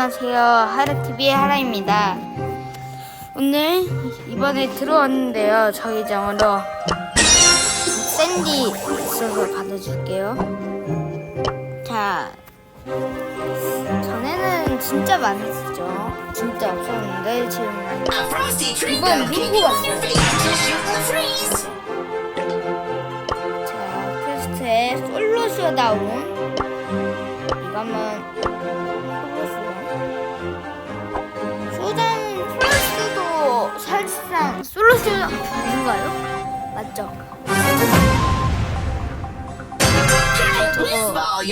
안녕하세요. 하루TV의 하라입니다. 오늘 이번에 들어왔는데요. 저희 장으로 샌디 있어서 받아줄게요. 자, 전에는 진짜 많았죠. 진짜 없었는데 지금 많이. A frosty treat 이번 the freeze. 자, 퀘스트에 솔로 쇼다운. 쇼. 쇼 다운 플러스도 사실상 솔로 쇼인가요? 맞죠? 저거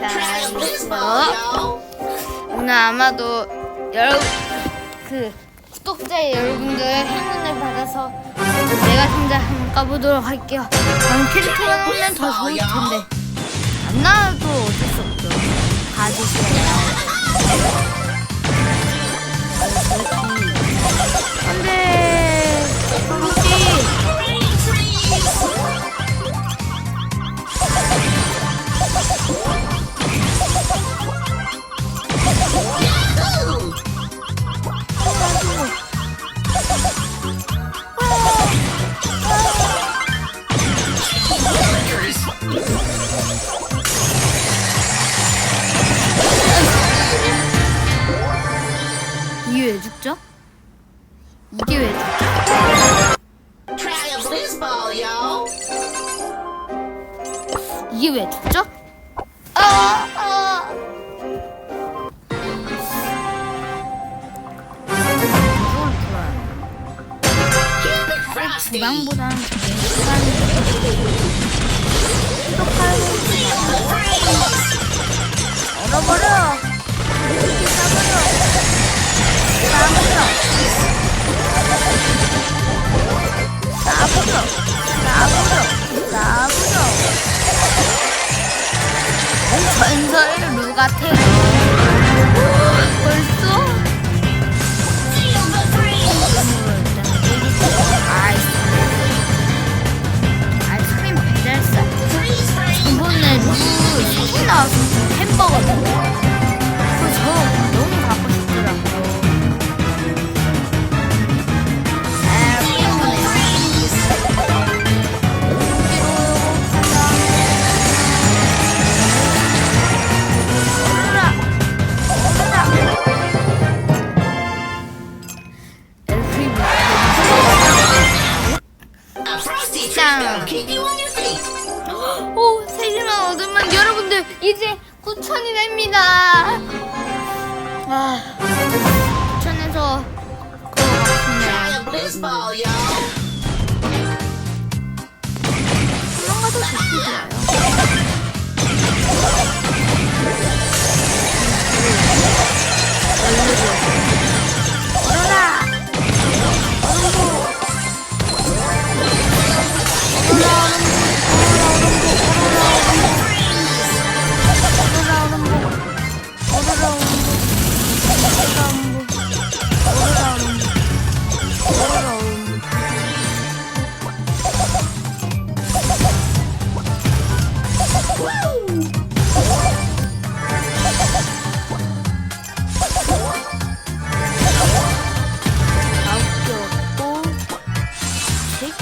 y'all. 오늘 아마도 여러분 그 구독자 여러분들 행운을 받아서 내가 상자 한번 까보도록 할게요. 다른 나오면 더 좋을 텐데 안 나와도 어쩔 수 없죠. 가지세요. 죽죠? 이게 왜 죽죠? 이게 왜 죽죠? 아, 아. 주방보다는 freeze. 얼어버려. 전설. 벌써? Feel the freeze. 아이스크림. 아이스크림 배달사. 이번에 루 스킨 나와서 햄버거거든 feet. 오, 세 개만 얻으면 여러분들 이제 9천이 됩니다. 아, 해서 그거 같은데. 도망가도 좋지 좋아요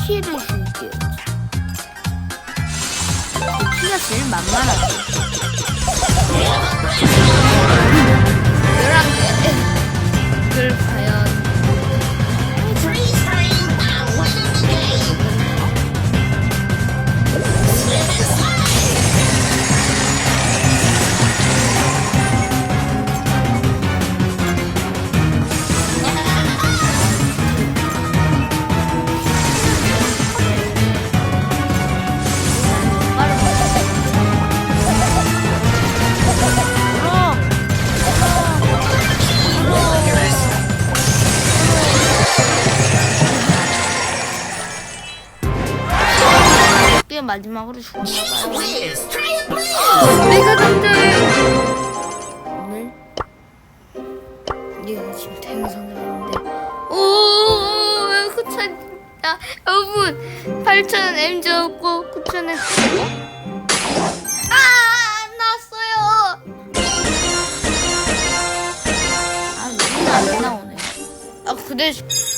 세 키를 줄게요. 세 키가 제일 만만하죠. 게 마지막으로 죽었나봐요. 내가. 오늘 얘가 지금 태양성을 했는데 오왜 구천 야 여러분 8천 M자였고 9천에 아안 나왔어요. 아 맨날 안 나오네. 아 근데